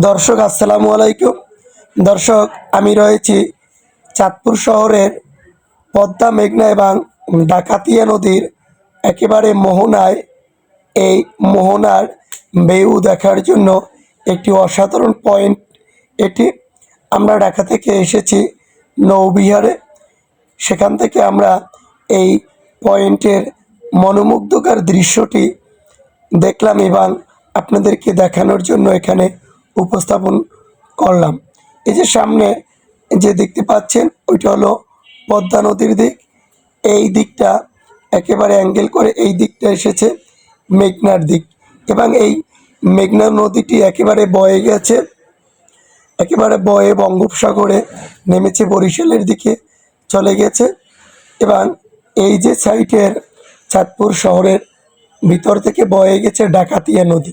দর্শক, আসসালামু আলাইকুম। দর্শক, আমি রয়েছি চাঁদপুর শহরের পদ্মা মেঘনা এবং ডাকাতিয়া নদীর একেবারে মোহনায়। এই মোহনার বেউ দেখার জন্য একটি অসাধারণ পয়েন্ট এটি। আমরা ঢাকা থেকে এসেছি নৌবিহারে। সেখান থেকে আমরা এই পয়েন্টের মনোমুগ্ধকর দৃশ্যটি দেখলাম এবং আপনাদেরকে দেখানোর জন্য এখানে উপস্থাপন করলাম। এই যে সামনে যে দেখতে পাচ্ছেন, ওইটা হলো পদ্মা নদীর দিক। এই দিকটা একেবারে অ্যাঙ্গেল করে এই দিকটা এসেছে মেঘনার দিক। এবং এই মেঘনা নদীটি একেবারে বয়ে গেছে, একেবারে বয়ে বঙ্গোপসাগরে নেমেছে বরিশালের দিকে চলে গেছে। এবং এই যে সাইটের চাঁদপুর শহরের ভিতর থেকে বয়ে গেছে ডাকাতিয়া নদী।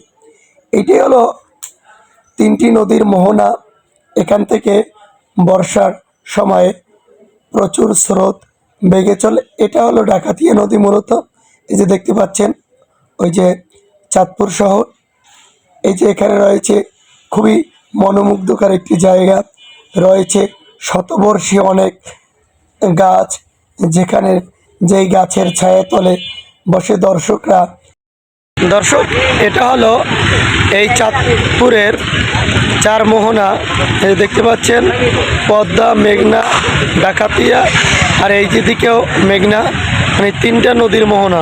এটি হলো তিনটি নদীর মোহনা এখান থেকে বর্ষার সময়ে প্রচুর স্রোত বেগে চলে। এটা হলো ডাকাতিয়া নদী মূলত। এই যে দেখতে পাচ্ছেন, ওই যে চাঁদপুর শহর। এই যে এখানে রয়েছে খুবই মনোমুগ্ধকর একটি জায়গা। রয়েছে শতবর্ষী অনেক গাছ, যেখানে যেই গাছের ছায়া তলে বসে দর্শকরা দর্শক, এটা হলো এই চাঁদপুরের চার মোহনা দেখতে পাচ্ছেন, পদ্মা, মেঘনা, ডাকাতিয়া, আর এই যেদিকেও মেঘনা মানে তিনটা নদীর মোহনা।